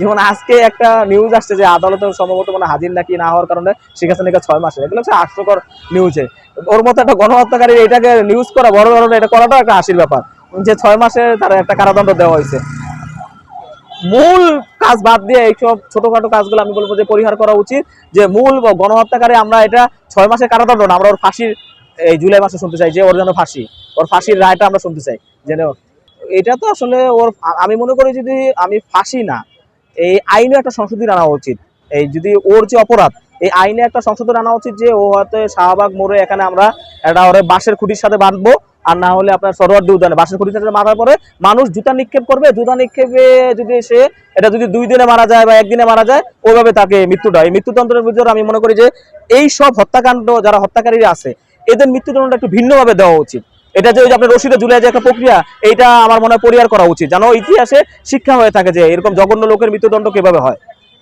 যেমন আজকে একটা নিউজ আসছে যে আদালতে সম্ভবত মানে হাজির নাকি না হওয়ার কারণে শেখ হাসিনাকে ছয় মাসে এগুলো হচ্ছে হাস্যকর নিউজে ওর মতো একটা গণহত্যাকারী এটাকে নিউজ করা বড় ধরনের এটা করাটাও একটা হাসির ব্যাপার। যে ছয় মাসে তার একটা কারাদণ্ড দেওয়া হয়েছে। মূল কাজ বাদ দিয়ে এইসব ছোটখাটো কাজগুলো আমি বলব যে পরিহার করা উচিত, যে মূল গণহত্যাকারী আমরা এটা ছয় মাসের কারাদণ্ড না, আমরা ওর ফাঁসির এই জুলাই মাসে শুনতে চাই যে ওর যেন ফাঁসি, ওর ফাঁসির রায়টা আমরা শুনতে চাই। যেন এটা তো আসলে ওর, আমি মনে করি যদি আমি ফাঁসি না এই আইনে একটা সংশোধন আনা উচিত। এই যদি ওর যে অপরাধ, এই আইনে একটা সংশোধন আনা উচিত যে ও হয়তো শাহবাগ মোড়ে এখানে আমরা একটা ওরে বাঁশের খুঁটির সাথে বাঁধবো, আর না হলে আপনার সরোয়ার্দি উদ্যানে বাঁশের খুঁটির সাথে বাঁধার পরে মানুষ জুতা নিক্ষেপ করবে, জুতা নিক্ষেপে যদি সে এটা যদি দুই দিনে মারা যায় বা একদিনে মারা যায়, ওইভাবে তাকে মৃত্যুটা এই মৃত্যুদণ্ডের ভিতরে আমি মনে করি যে এই সব হত্যাকাণ্ড যারা হত্যাকারীরা আছে, এদের মৃত্যুদণ্ডটা একটু ভিন্নভাবে দেওয়া উচিত। এটা যে ওই যে আপনার রশিদে ঝুলে যে একটা প্রক্রিয়া, এইটা আমার মনে হয় পরিহার করা উচিত। যেন ইতিহাসে শিক্ষা হয়ে থাকে যে এরকম জঘন্য লোকের মৃত্যুদণ্ড কীভাবে হয়।